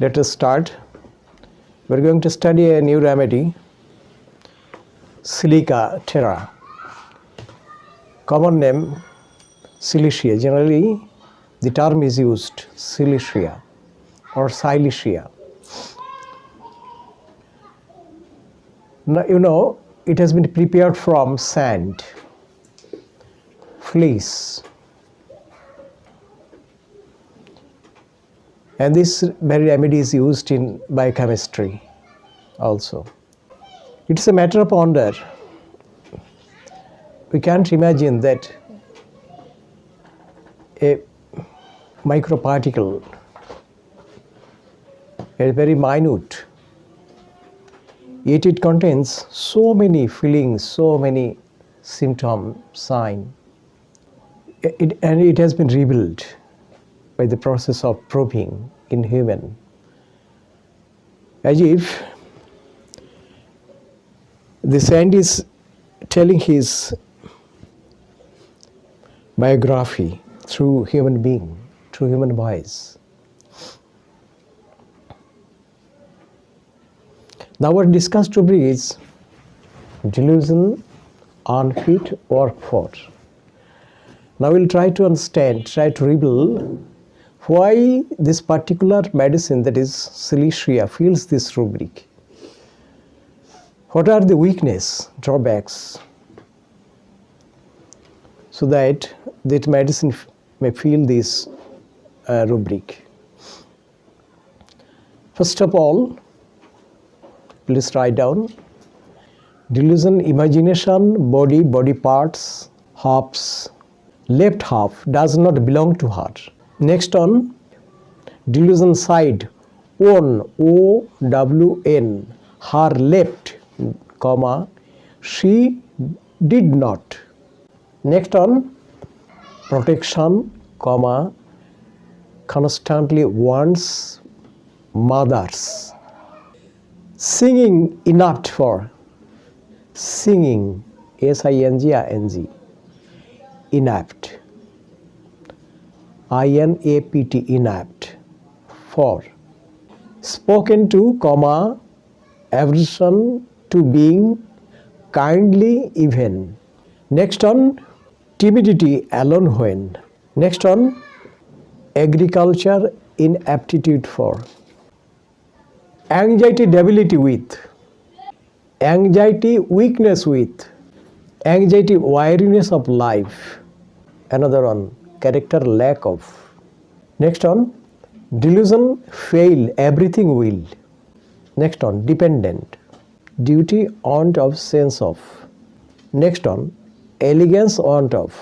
Let us start. We're going to study a new remedy, Silica terra. Common name, Cilicia. Generally, the term is used, Cilicia or Cilicia. Now, you know, it has been prepared from sand, fleece, and this very remedy is used in biochemistry also. It's a matter of wonder. We can't imagine that a microparticle, a very minute, yet it contains so many feelings, so many symptom, sign, it, and it has been rebuilt by the process of probing in human. As if the sand is telling his biography through human being, through human voice. Now our discussed topic is delusion, unfit work for. Now we'll try to understand, try to reveal why this particular medicine that is Cilicia fills this rubric. What are the weakness, drawbacks, so that that medicine may fill this uh, rubric. First of all, please write down delusion, imagination, body, body parts, halves, left half does not belong to her. Next on delusion side, own, O W N, her left, comma, she did not. Next on protection, comma, constantly wants mothers. Singing inapt for singing, S I N G I N G, inapt. I N A P T, inapt. For spoken to, comma, aversion to being kindly even. Next on timidity alone when. Next on agriculture inaptitude for. Anxiety debility with. Anxiety weakness with. Anxiety weariness of life. Another one character lack of. Next on delusion fail everything will. Next on dependent duty want of sense of. Next on elegance want of.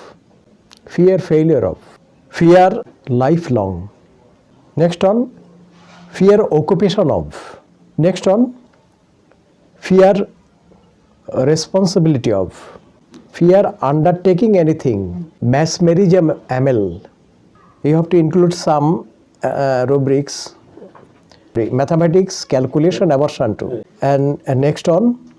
Fear failure of. Fear lifelong. Next on fear occupation of. Next on fear responsibility of. Fear undertaking anything. Am- amel. You have to include some uh, rubrics mathematics, calculation, aversion to. And, and next on,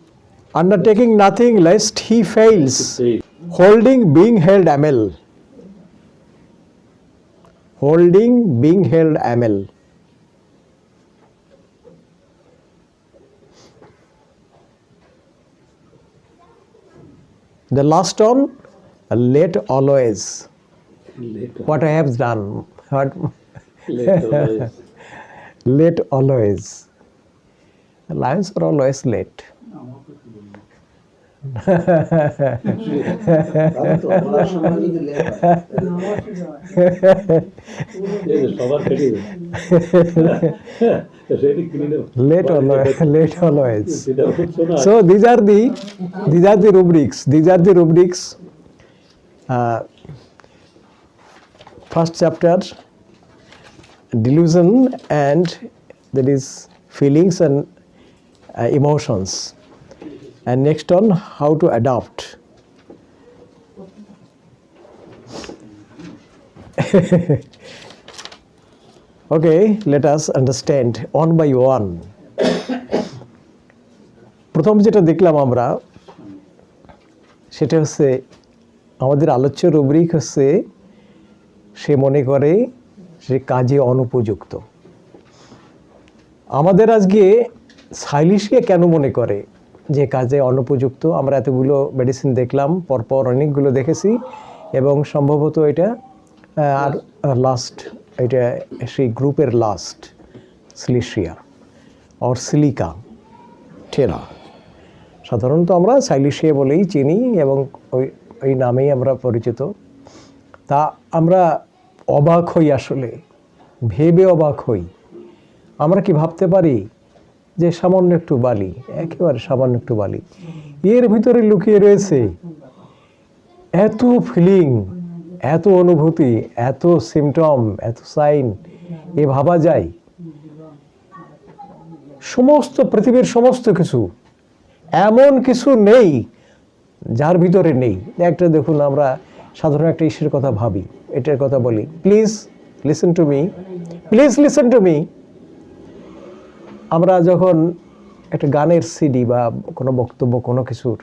undertaking nothing lest he fails. Holding, being held, amel. Holding, being held, amel. The last one, late always. Later. What I have done. What, Later. late always. Lions are always late. late always late always so these are the these are the rubrics. These are the rubrics. Uh, first chapter delusion and that is feelings and uh, emotions. And next on how to adopt. okay, let us understand one by one. প্রথম যেটা দেখলাম আমরা সেটা হচ্ছে আমাদের আলোচ্য rubric হচ্ছে সে মনে করে সে কাজে অনুপযুক্ত আমাদের আজকে সাইলিশকে কেন মনে করে যে কাজে অনুপযুক্ত আমরা এতগুলো মেডিসিন দেখলাম, পরপর অনেকগুলো দেখেছি এবং সম্ভবত এটা আর লাস্ট এটা সেই গ্রুপের লাস্ট সিলিশিয়া অর সিলিকা টেরা সাধারণত আমরা সাইলিশিয়া বলেই চিনি এবং ওই ওই নামেই আমরা পরিচিত। তা আমরা অবাক হই আসলে, ভেবে অবাক হই। আমরা কি ভাবতে পারি যে সামান্য একটু বালি, একেবারে সামান্য একটু বালি। এর ভিতরে লুকিয়ে রয়েছে এত ফিলিং এত অনুভূতি, এত সিমটম এত সাইন এ ভাবা যায়। সমস্ত পৃথিবীর সমস্ত কিছু, এমন কিছু নেই যার ভিতরে নেই। একটা দেখুন, আমরা সাধারণ একটা ঈশ্বরের কথা ভাবি, এটার কথা বলি। Please listen to me please listen to me আমরা যখন একটা গানের সিডি বা কোনো বক্তব্য, কোনো কিছুর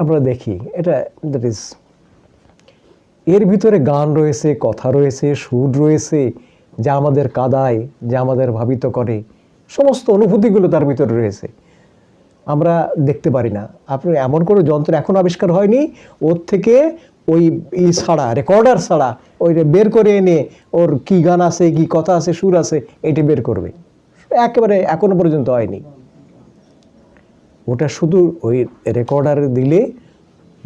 আমরা দেখি, এটা দ্যাট ইজ এর ভিতরে গান রয়েছে, কথা রয়েছে, সুর রয়েছে, যা আমাদের কাদায়, যা আমাদের ভাবিত করে, সমস্ত অনুভূতিগুলো তার ভিতরে রয়েছে। আমরা দেখতে পারি না। আপনার এমন কোনো যন্ত্র এখন আবিষ্কার হয়নি? ওর থেকে ওই ই ছাড়া রেকর্ডার ছাড়া ওই বের করে এনে ওর কি গান আছে, কি কথা আছে, সুর আছে, এটি বের করবে। একেবারে এখনও পর্যন্ত হয়নি। ওটা শুধু ওই রেকর্ডারে দিলে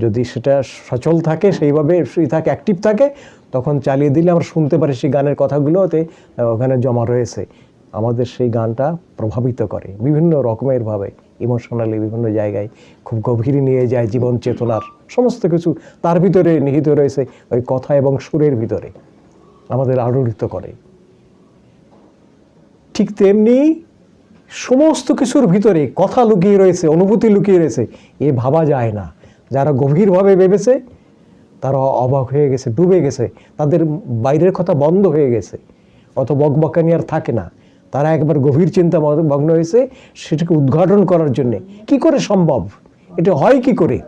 যদি সেটা সচল থাকে, সেইভাবে সেই থাকে অ্যাক্টিভ থাকে, তখন চালিয়ে দিলে আমরা শুনতে পারি সেই গানের কথাগুলোতে ওখানে জমা রয়েছে। আমাদের সেই গানটা প্রভাবিত করে বিভিন্ন রকমের ভাবে ইমোশনালি বিভিন্ন জায়গায় খুব গভীরে নিয়ে যায় জীবন চেতনার সমস্ত কিছু তার ভিতরে নিহিত রয়েছে ওই কথা এবং সুরের ভিতরে। আমাদের আলোড়িত করে। ঠিক তেমনি সমস্ত কিছুর ভিতরে কথা লুকিয়ে রয়েছে, অনুভূতি লুকিয়ে রয়েছে, এ ভাবা যায় না। যারা গভীরভাবে ভেবেছে, তারা অবাক হয়ে গেছে, ডুবে গেছে। তাদের বাইরের কথা বন্ধ হয়ে গেছে। অত বকবকানি আর থাকে না। তারা একবার গভীর চিন্তা মগ- মগ্ন হয়েছে, সেটাকে উদ্ঘাটন করার জন্যে। কি করে সম্ভব? এটা হয় কি করে?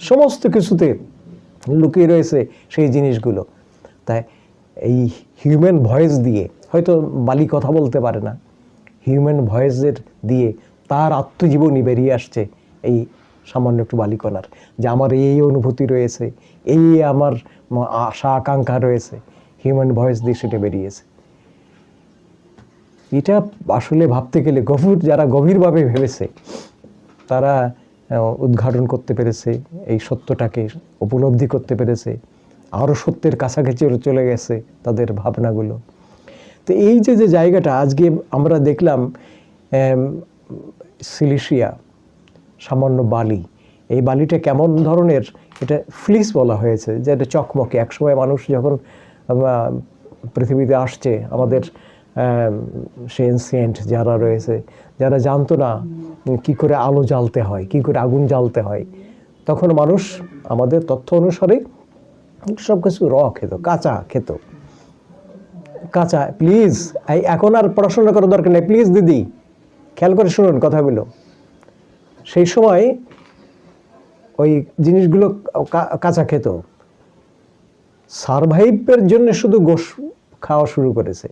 সমস্ত কিছুতে লুকিয়ে রয়েছে সেই জিনিসগুলো। তাই এই হিউম্যান ভয়েস দিয়ে হয়তো বালি কথা বলতে পারে না। হিউম্যান ভয়েসের দিয়ে তার আত্মজীবনী বেরিয়ে আসছে এই সামান্য একটু বালিকণার, যে আমার এই অনুভূতি রয়েছে, এই আমার আশা আকাঙ্ক্ষা রয়েছে হিউম্যান ভয়েস দিয়ে সেটা বেরিয়েছে। এটা আসলে ভাবতে গেলে গভীর, যারা গভীরভাবে ভেবেছে, তারা উদ্ঘাটন করতে পেরেছে, এই সত্যটাকে উপলব্ধি করতে পেরেছে আরও সত্যের কাছাকাছি চলে গেছে তাদের ভাবনাগুলো। তো এই যে যে জায়গাটা আজকে আমরা দেখলাম সিলিশিয়া, সামান্য বালি, এই বালিটা কেমন ধরনের? এটা ফ্লিস বলা হয়েছে, যে এটা চকমকে। একসময় মানুষ যখন পৃথিবীতে আসছে, আমাদের সে এনসিয়েন্ট যারা রয়েছে, যারা জানতো না কি করে আলো জ্বালতে হয়, কি করে আগুন জ্বালতে হয়, তখন মানুষ আমাদের তথ্য অনুসারে সব কিছু র খেত, কাঁচা খেত। কাঁচা প্লিজ এই এখন আর পড়াশোনা করার দরকার নেই। প্লিজ দিদি, খেয়াল করে শুনুন কথাগুলো। সেই সময় ওই জিনিসগুলো কাঁচা খেত। সারভাইভের জন্য শুধু গোশ খাওয়া শুরু করেছে।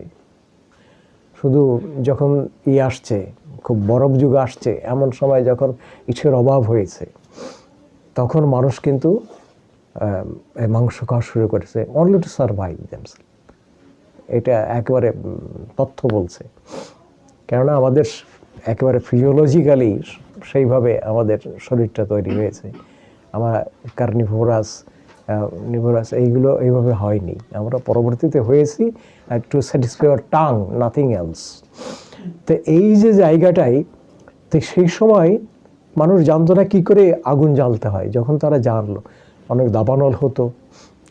শুধু যখন ই আসছে, খুব বরফ যুগ আসছে, এমন সময় যখন ইটের অভাব হয়েছে, তখন মানুষ কিন্তু মাংস খাওয়া শুরু করেছে। অনলি টু সারভাইভ দেমস এটা একেবারে তথ্য বলছে। কেননা আমাদের একেবারে ফিজিওলজিক্যালি সেইভাবে আমাদের শরীরটা তৈরি হয়েছে। আমার কার্নিভোরাস নিভোরাস এইগুলো এইভাবে হয়নি। আমরা পরবর্তীতে হয়েছি to satisfy our tongue nothing else তো এই যে জায়গাটাই, তো সেই সময় মানুষ জানতো না কী করে আগুন জ্বালতে হয়। যখন তারা জানলো, অনেক দাবানল হতো,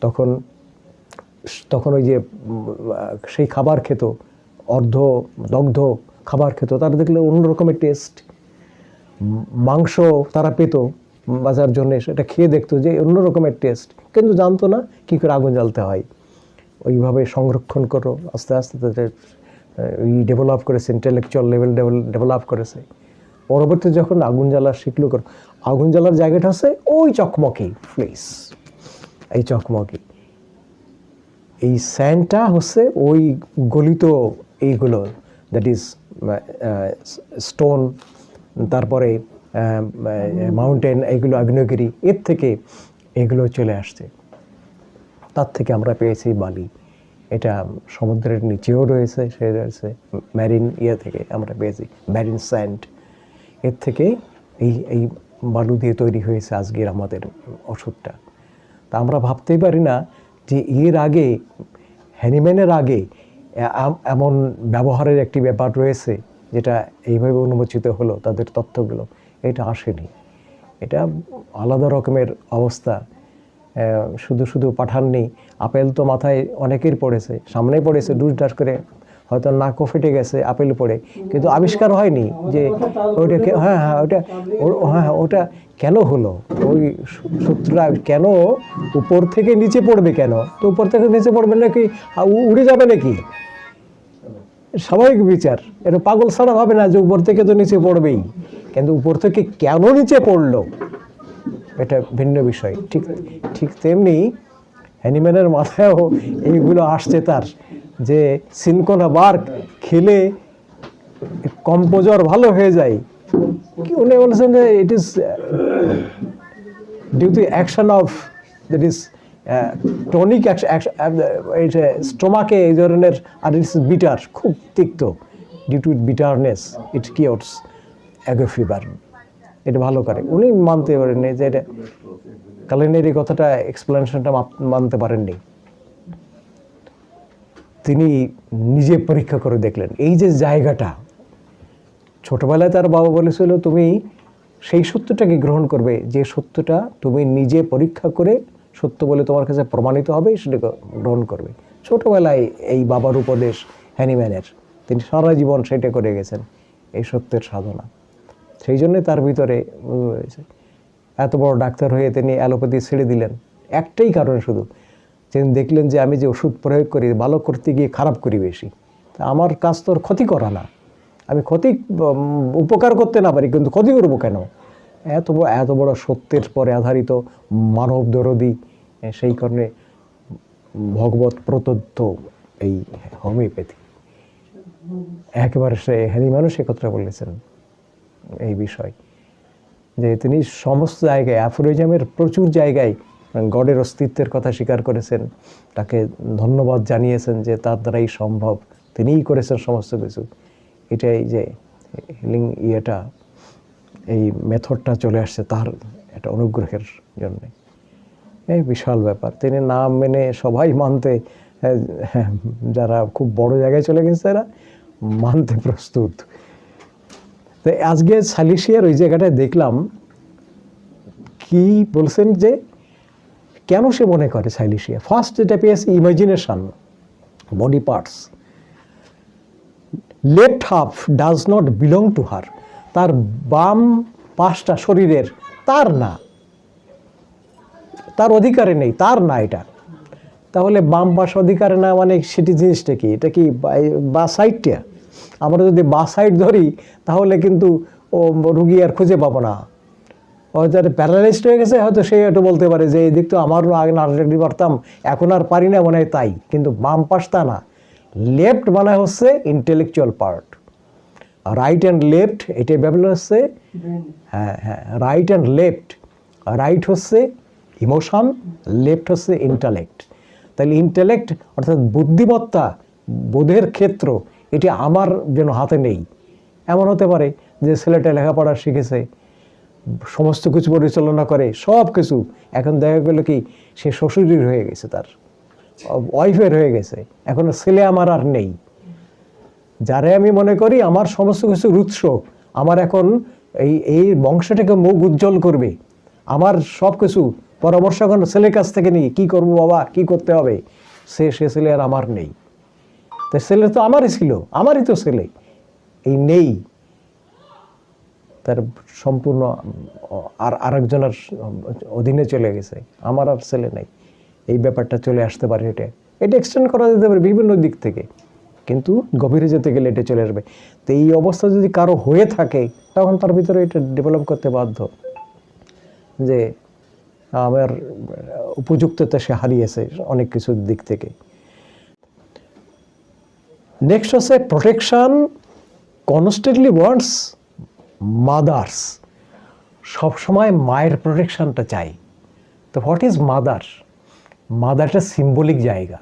তখন তখন ওই যে সেই খাবার খেত, অর্ধ দগ্ধ খাবার খেত, তারা দেখলে অন্য রকমের টেস্ট মাংস তারা পেত বাজার জন্য, সেটা খেয়ে দেখতো যে অন্য রকমের টেস্ট কিন্তু জানতো না কী করে আগুন জ্বালতে হয়। ওইভাবে সংরক্ষণ করো, আস্তে আস্তে তাদের ই ডেভেলপ করেছে ইন্টেলেকচুয়াল লেভেল ডেভেলপ করেছে। পরবর্তীতে যখন আগুন জ্বালা শিখলো করো, আগুন জ্বালার জায়গাটা হচ্ছে ওই চকমকি প্লেস এই চকমকি। এই স্যান্ডটা হচ্ছে ওই গলিত এইগুলো দ্যাট ইজ স্টোন তারপরে মাউন্টেন এগুলো আগ্নেয়গিরি, এর থেকে এগুলো চলে আসছে। তার থেকে আমরা পেয়েছি বালি। এটা সমুদ্রের নিচেও রয়েছে, সে রয়েছে ম্যারিন ইয়ে থেকে আমরা পেয়েছি ম্যারিন স্যান্ড এর থেকে এই এই বালু দিয়ে তৈরি হয়েছে আজকের আমাদের ওষুধটা। তা আমরা ভাবতেই পারি না যে এর আগে, হ্যানিম্যানের আগে এমন ব্যবহারের একটি ব্যাপার রয়েছে, যেটা এইভাবে অনুমোচিত হলো, তাদের তথ্যগুলো। এটা আসেনি। এটা আলাদা রকমের অবস্থা। শুধু শুধু পাঠাননি, আপেল তো মাথায় অনেকের পড়েছে সামনে পড়েছে ডুস ডাস করে হয়তো নাকও ফেটে গেছে আপেল পড়ে কিন্তু আবিষ্কার হয়নি যে ওইটা হ্যাঁ হ্যাঁ ওটা ও- হ্যাঁ ওটা কেন হলো? ওই সূত্রটা কেন উপর থেকে নিচে পড়বে কেন? তো উপর থেকে নিচে পড়বে নাকি? উড়ে যাবে নাকি? স্বাভাবিক বিচার। এটা পাগল ছাড়া ভাবে না যে উপর থেকে তো নিচে পড়বেই। কিন্তু উপর থেকে কেন নিচে পড়ল? এটা ভিন্ন বিষয়। ঠিক ঠিক তেমনি অ্যানিম্যানের মাথায়ও এইগুলো আসছে তার। যে সিনকোনা বার্ক খেলে কম্পোজার ভালো হয়ে যায়। কি উনি বলেছেন যে it is due to action of that is tonic স্টোমাকে এই ধরনের, আর ইটস বিটার খুব তিক্ত। Due to bitterness it cures ague fever এটা ভালো করে। উনি মানতে পারেননি যে এটা কালিনের এই কথাটা এক্সপ্লেনেশনটা মানতে পারেননি। তিনি নিজে পরীক্ষা করে দেখলেন। এই যে জায়গাটা, ছোটবেলায় তার বাবা বলেছিল, তুমি সেই সত্যটাকে গ্রহণ করবে। যে সত্যটা তুমি নিজে পরীক্ষা করে সত্য বলে তোমার কাছে প্রমাণিত হবে, সেটাকে গ্রহণ করবে। ছোটবেলায় এই বাবার উপদেশ হ্যানিম্যানের। তিনি সারা জীবন সেটা করে গেছেন, এই সত্যের সাধনা। সেই জন্যে তার ভিতরে। এত বড় ডাক্তার হয়ে তিনি অ্যালোপ্যাথি ছেড়ে দিলেন। একটাই কারণ শুধু তিনি দেখলেন যে আমি যে ওষুধ প্রয়োগ করি, ভালো করতে গিয়ে খারাপ করি বেশি। তা আমার কাজ তো ওর ক্ষতি করা না। আমি ক্ষতি উপকার করতে না পারি, কিন্তু ক্ষতি করব কেন? এত এত বড় সত্যের পরে আধারিত মানব দরদি সেই কারণে ভগবত প্রদত্ত এই হোমিওপ্যাথি। একেবারে সে হ্যানি মানুষ কথা বলেছেন এই বিষয়। যে তিনি সমস্ত জায়গায়, অ্যাফোরিজমের প্রচুর জায়গায় গডের অস্তিত্বের কথা স্বীকার করেছেন তাকে ধন্যবাদ জানিয়েছেন যে তার দ্বারাই সম্ভব। তিনিই করেছেন সমস্ত কিছু। এটাই যে হিলিং ইয়েটা এই মেথডটা চলে আসছে তার একটা অনুগ্রহের জন্যে। এই বিশাল ব্যাপার। তিনি নাম মেনে সবাই মানতে আহ, যারা খুব বড় জায়গায় চলে গেছে তারা মানতে প্রস্তুত। তো আজকে সালিশিয়ার ওই জায়গাটায় দেখলাম কি বলছেন যে কেন সে মনে করে সাইলিশিয়া? ফার্স্ট যেটা পেয়েছে imagination body parts left half does not belong to her তার বাম পাশটা শরীরের, তার না। তার অধিকারে নেই, তার না এটা। তাহলে বাম পাশ অধিকারে না মানে সেটি জিনিসটা কি? এটা কি বা- সাইডটা আমরা যদি বা সাইড ধরি, তাহলে কিন্তু ও রুগী আর খুঁজে পাবো না। হয়তো প্যারালাইজড হয়ে গেছে, হয়তো সে একটু বলতে পারে যে এই দিক তো আমারও আগে না অলরেডি পারতাম এখন আর পারি না, মনে হয় তাই। কিন্তু বাম পাশ তা না। লেফট মানে হচ্ছে intellectual part right and left এটা ব্যাপার হচ্ছে হ্যাঁ হ্যাঁ রাইট অ্যান্ড লেফট রাইট হচ্ছে ইমোশন লেফট হচ্ছে ইন্টালেক্ট তাহলে ইন্টালেক্ট অর্থাৎ বুদ্ধিমত্তা, বোধের ক্ষেত্র, এটি আমার যেন হাতে নেই। এমন হতে পারে যে ছেলেটা লেখাপড়া শিখেছে সমস্ত কিছু পরিচালনা করে, সব কিছু। এখন দেখা গেল কি, সে শ্বশুরির হয়ে গেছে তার। ওয়াইফের হয়ে গেছে। এখন ছেলে আমার আর নেই। যারে আমি মনে করি আমার সমস্ত কিছুর উৎস আমার এখন এই এই বংশটাকে মুখ উজ্জ্বল করবে। আমার সব কিছু পরামর্শ এখন ছেলের কাছ থেকে নিই কী করব বাবা, কি করতে হবে? সে সে ছেলে আর আমার নেই। তো ছেলে তো আমারই ছিল, আমারই তো ছেলে। এই নেই। তার সম্পূর্ণ, আর আরেকজনের অধীনে চলে গেছে। আমার আর ছেলে নেই। এই ব্যাপারটা চলে আসতে পারে, এটা এটা এক্সটেন্ড করা যেতে পারে বিভিন্ন দিক থেকে। কিন্তু গভীরে যেতে গেলে এটা চলে আসবে। তো এই অবস্থা যদি কারও হয়ে থাকে, তখন তার ভিতরে এটা ডেভেলপ করতে বাধ্য। যে আমার উপযুক্ততা সে হারিয়েছে অনেক কিছুর দিক থেকে। নেক্সট হচ্ছে প্রোটেকশন কনস্ট্যান্টলি ওয়ান্টস মাদার্স সবসময় মায়ের প্রোটেকশনটা চাই। তো হোয়াট ইজ মাদার মাদারটা সিম্বলিক জায়গা।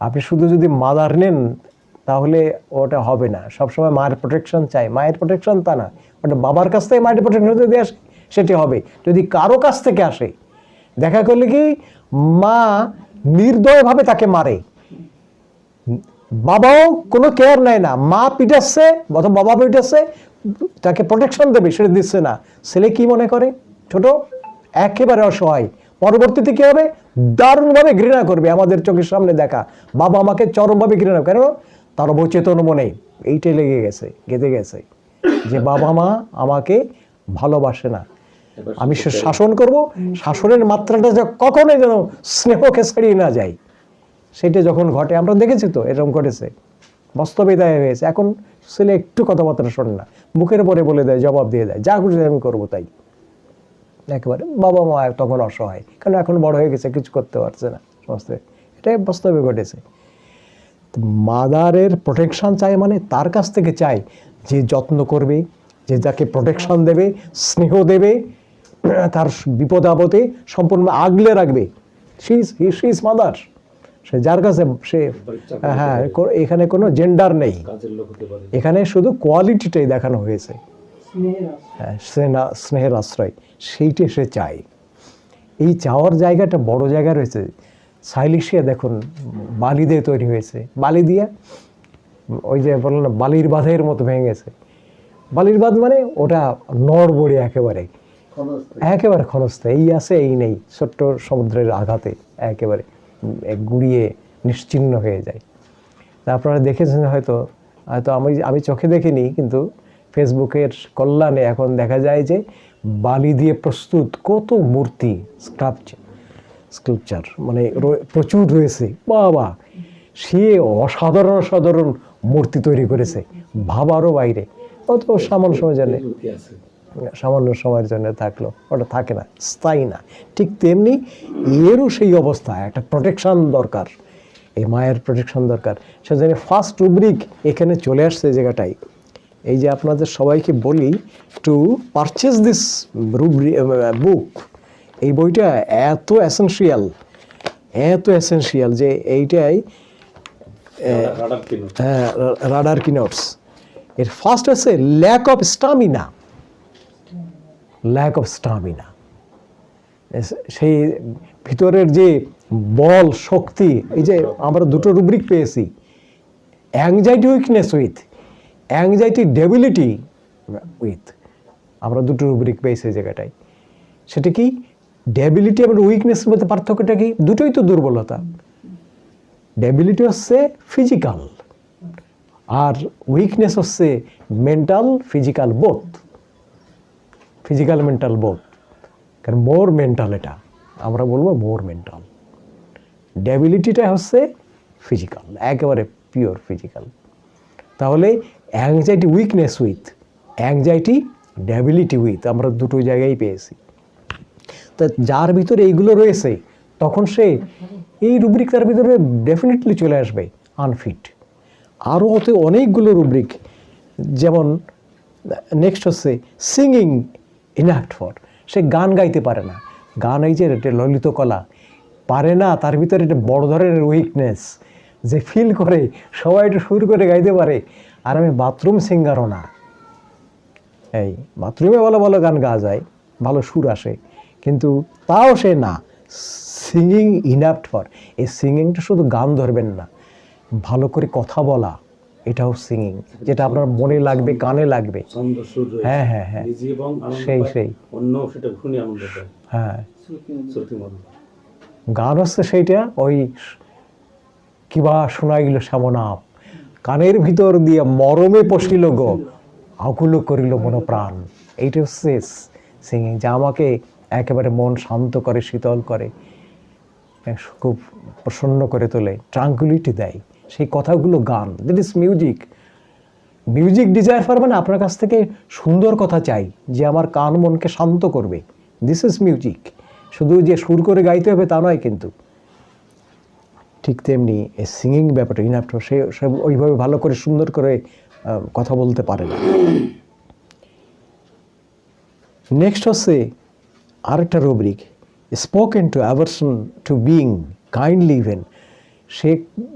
আপনি শুধু যদি মাদার নেন, তাহলে ওটা হবে না। সবসময় মায়ের প্রোটেকশন চাই। মায়ের প্রোটেকশন তা না। ওটা বাবার কাছ থেকে মায়ের প্রোটেকশন যদি আসে, সেটি হবে। যদি কারও কাছ থেকে আসে, দেখা করলে কি মা নির্দয়ভাবে তাকে মারে। বাবাও কোনো কেয়ার নেয় না। মা পিটাচ্ছে অথবা বাবা পিটাচ্ছে তাকে প্রোটেকশন দেবে সেটা দিচ্ছে না। ছেলে কি মনে করে? ছোট? একেবারে অসহায়। পরবর্তীতে কি হবে? দারুণভাবে ঘৃণা করবে আমাদের চোখের সামনে দেখা। বাবা আমাকে চরমভাবে ঘৃণা কেন? তার অবচেতন মনে। এইটাই লেগে গেছে গেঁথে গেছে যে বাবা মা আমাকে ভালোবাসে না। আমি সে শাসন করব। শাসনের মাত্রাটা যে কখনোই যেন স্নেহকে ছাড়িয়ে না যায়। সেটা যখন ঘটে, আমরা দেখেছি তো, এরকম ঘটেছে। বাস্তবে তাই হয়েছে। এখন ছেলে একটু কথাবার্তা শোনে না। মুখের পরে বলে দেয়, জবাব দিয়ে দেয়, যা খুশি আমি করব তাই। একেবারে বাবা মা তখন অসহায় কারণ এখন বড় হয়ে গেছে, কিছু করতে পারছে না সমস্ত। এটাই বাস্তবে ঘটেছে। মাদারের প্রোটেকশন চাই মানে তার কাছ থেকে চাই যে যত্ন করবে, যে যাকে প্রোটেকশন দেবে, স্নেহ দেবে, তার বিপদ আপদে সম্পূর্ণ আগলে রাখবে। শি ইজ মাদার সে যার কাছে সে হ্যাঁ এখানে কোনো জেন্ডার নেই। এখানে শুধু কোয়ালিটিটাই দেখানো হয়েছে। হ্যাঁ স্নেহ- স্নেহের আশ্রয় সেইটা সে চায়। এই চাওয়ার জায়গাটা বড় জায়গা রয়েছে। সাইলিশিয়া দেখুন বালি দিয়ে তৈরি হয়েছে। বালি দিয়ে ওই যে বললেন না বালির বাঁধের মতো ভেঙে গেছে। বালির বাঁধ মানে ওটা নড়বড়ে একেবারে। একেবারে ক্ষণস্থায়ী এই আছে এই নেই ছোট্ট সমুদ্রের আঘাতে একেবারে। গুড়িয়ে নিশ্চিহ্ন হয়ে যায়। তা আপনারা দেখেছেন হয়তো হয়তো আমি আমি চোখে দেখিনি, কিন্তু ফেসবুকের কল্যাণে এখন দেখা যায় যে বালি দিয়ে প্রস্তুত কত মূর্তি স্ক্রাপচার স্ক্রিপচার মানে প্রচুর রয়েছে। বাবা, সে অসাধারণ অসাধারণ মূর্তি তৈরি করেছে, ভাবারও বাইরে। অত সামান্য সময় জানে। সামান্য সময়ের জন্য থাকল। ওটা থাকে না স্থায়ী না। ঠিক তেমনি এরও সেই অবস্থা একটা প্রোটেকশন দরকার। এই মায়ের প্রোটেকশন দরকার। সেজন্য ফার্স্ট রুব্রিক এখানে চলে আসছে এই জায়গাটায়। এই যে আপনাদের সবাইকে বলি to purchase this rubric book এই বইটা এত এসেন্সিয়াল এত এসেন্সিয়াল যে এইটাই হ্যাঁ রাডার কি নোটস এর ফার্স্ট আছে lack of stamina lack of stamina সেই ভিতরের যে বল, শক্তি, এই যে আমরা দুটো রুব্রিক পেয়েছি anxiety weakness with anxiety debility with আমরা দুটো রুব্রিক পেয়েছি এই জায়গাটায়। সেটা কি? ডেবিলিটি এবং উইকনেসের মধ্যে পার্থক্যটা কি? দুটোই তো দুর্বলতা। ডেবিলিটি হচ্ছে ফিজিক্যাল আর উইকনেস হচ্ছে mental physical both physical mental both কারণ মোর মেন্টাল এটা। আমরা বলব মোর মেন্টাল ডেবিলিটিটা হচ্ছে ফিজিক্যাল একেবারে পিওর ফিজিক্যাল তাহলে anxiety weakness with anxiety debility with আমরা দুটো জায়গায় পেয়েছি। তা যার ভিতরে এইগুলো রয়েছে, তখন সে এই রুব্রিক তার ভিতরে ডেফিনেটলি চলে আসবে আনফিট আরও হতে অনেকগুলো রুব্রিক যেমন নেক্সট হচ্ছে সিঙ্গিং ইনাক্ট ফর সে গান গাইতে পারে না। গান এই যে এটা ললিত কলা। পারে না, তার ভিতরে একটা বড় ধরনের উইকনেস যে ফিল করে, সবাই একটু সুর করে গাইতে পারে। আর আমি বাথরুম সিঙ্গারও না। এই, বাথরুমে ভালো ভালো গান গাওয়া যায়, ভালো সুর আসে। কিন্তু তাও সে না। সিঙ্গিং ইনাপ্ট ফর এই সিঙ্গিংটা শুধু গান ধরবেন না। ভালো করে কথা বলা। এটাও সিঙ্গিং যেটা আপনার মনে লাগবে কানে লাগবে। হ্যাঁ হ্যাঁ হ্যাঁ। সেই, সেই। অন্য সেটা শুনি আনন্দ হ্যাঁ। গান হচ্ছে সেইটা ওই কিবা শোনাইল শ্যামনাপ কানের ভিতর দিয়ে মরমে পশিল গো আকুল করিল মনপ্রাণ এইটা হচ্ছে সিঙ্গিং যা আমাকে একেবারে মন শান্ত করে শীতল করে খুব প্রসন্ন করে তোলে ট্রাঙ্কুলিটি দেয়। সেই কথাগুলো গান। This is music music desire for মানে আপনার কাছ থেকে সুন্দর কথা চাই, যে আমার কান মনকে শান্ত করবে। দিস ইজ মিউজিক শুধু যে সুর করে গাইতে হবে তা নয় কিন্তু। ঠিক তেমনি সিঙ্গিং ব্যাপারটা ইনাফটার সে সে ওইভাবে ভালো করে, সুন্দর করে কথা বলতে পারে না। নেক্সট হচ্ছে আরেকটা rubric spoken to aversion to being kindly even সে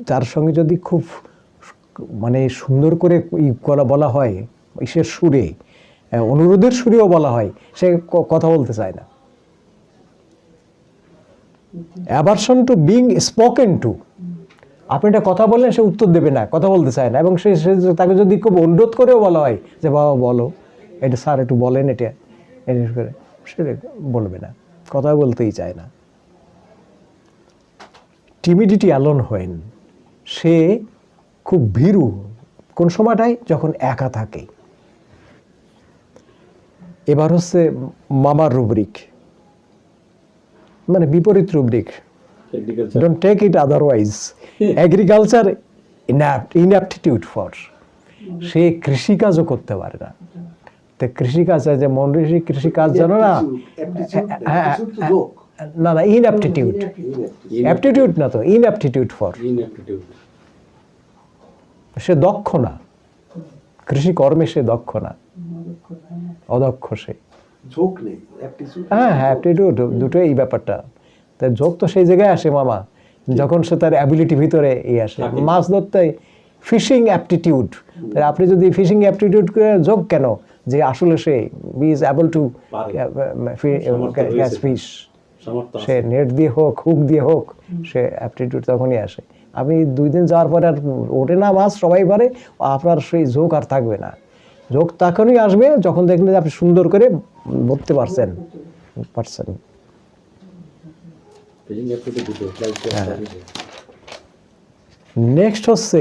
তার সঙ্গে যদি খুব মানে সুন্দর করে ই করা বলা হয়, ইসের সুরে অনুরোধের সুরেও বলা হয়, সে কথা বলতে চায় না। Aversion to being spoken to. আপনি একটা কথা বললেন, সে উত্তর দেবে না, কথা বলতে চায় না, এবং সে সে তাকে যদি খুব অনুরোধ করেও বলা হয় যে, বাবা, বলো। এটা স্যার একটু বলেন, এটা এটা করে, সে বলবে না, কথা বলতেই চায় না। Timidity alone হয়েন। সে খুব ভীরু কোন সময়টায়? যখন একা থাকে। এবার হচ্ছে মামার রুব্রিক মানে বিপরীত rubric agriculture don't take it otherwise. Agriculture inapt inaptitude সে কৃষিকাজও করতে পারে না। তো কৃষিকাজ যে মন ঋষি কৃষিকাজ জানো না? হ্যাঁ, যোগ। না না ইনঅ্যাপটিটিউড অ্যাপটিটিউড না তো ইনঅ্যাপটিটিউড ফর সে দক্ষ না। কৃষি কর্মে সে দক্ষ না। অদক্ষ সে। হ্যাঁ হ্যাঁ অ্যাপটিটিউড দুটোই এই ব্যাপারটা। তাই যোগ তো সেই জায়গায় আসে মামা। যখন সে তার অ্যাবিলিটি ভিতরে এই আসে। মাছ ধরতে ফিশিং অ্যাপটিটিউড আপনি যদি ফিশিং অ্যাপটিটিউড যোগ কেন? যে আসলে সে is able to. Catch fish say net দিয়ে হোক হুক দিয়ে হোক সে অ্যাপটিটিউড তখনই আসে। আপনি দুই দিন যাওয়ার পরে আর ওঠে না মাছ সবাই পারে আপনার সেই ঝোঁক আর থাকবে না। ঝোঁক তখনই আসবে যখন দেখলেন যে আপনি সুন্দর করে ধরতে পারছেন। পারছেন। ফ্লাইট হ্যাঁ। নেক্সট হচ্ছে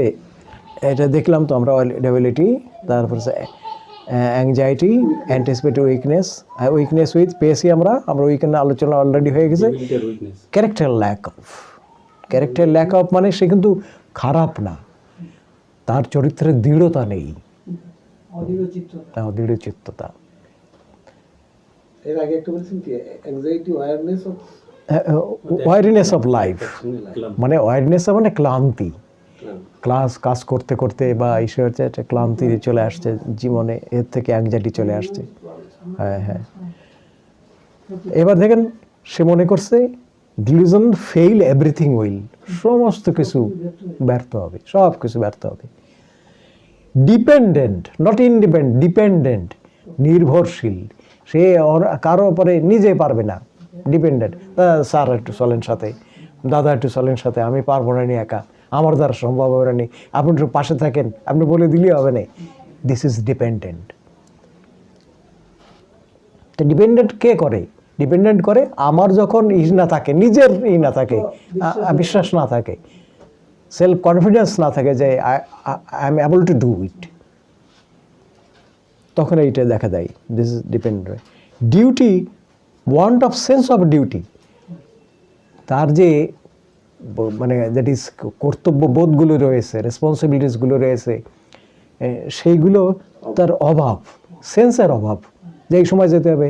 এটা দেখলাম তো আমরা ডেবিলিটি তারপর anxiety anticipate weakness weakness with পেয়েছি আমরা আমরা উইকেন্ড আলোচনা অলরেডি হয়ে গেছে। Character lack of character lack of মানে সে কিন্তু খারাপ না। তার চরিত্রের দৃঢ়তা নেই। হ্যাঁ, দৃঢ় চিত্ততা এর আগে একটা বলছেন কি anxiety awareness of weariness of life মানে ওয়ারিনেস মানে ক্লান্তি। ক্লাস, কাজ করতে করতে বা হচ্ছে একটা ক্লান্তি চলে আসছে, জীবনে এর থেকে অ্যাংজাইটি চলে আসছে। হ্যাঁ হ্যাঁ। এবার দেখেন, সে মনে করছে ডিলিউশন ফেইল এভরিথিং উইল সমস্ত কিছু ব্যর্থ হবে, সব কিছু ব্যর্থ হবে। ডিপেন্ডেন্ট নট ইন্ডিপেন্ডেন্ট ডিপেন্ডেন্ট নির্ভরশীল। সে কারও উপরে নিজে পারবে না। ডিপেন্ডেন্ট স্যার একটু চলেন সাথে। দাদা একটু চলেন সাথে, আমি পারব না নি একা। আমার দ্বারা সম্ভব হবে না আপনি একটু পাশে থাকেন আপনি বলে দিলেই হবে না। দিস ইজ ডিপেন্ডেন্ট তো ডিপেন্ডেন্ট কে করে? ডিপেন্ডেন্ট করে আমার যখন ই না থাকে নিজের ই না থাকে বিশ্বাস না থাকে সেলফ কনফিডেন্স না থাকে যে I am able to do it তখন এইটা দেখা দেয় this is depend duty want of sense of duty তার যে মানে দ্যাট ইজ কর্তব্যবোধগুলো রয়েছে রেসপন্সিবিলিটিসগুলো রয়েছে সেইগুলো তার অভাব সেন্সের অভাব। যে এই সময় যেতে হবে।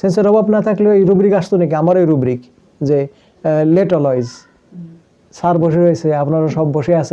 সেন্সের অভাব না থাকলে এই রুব্রিক আসতো নাকি? আমার এই রুব্রিক যে লেট অলয়েজ স্যার বসে রয়েছে আপনারা সব বসে আছে।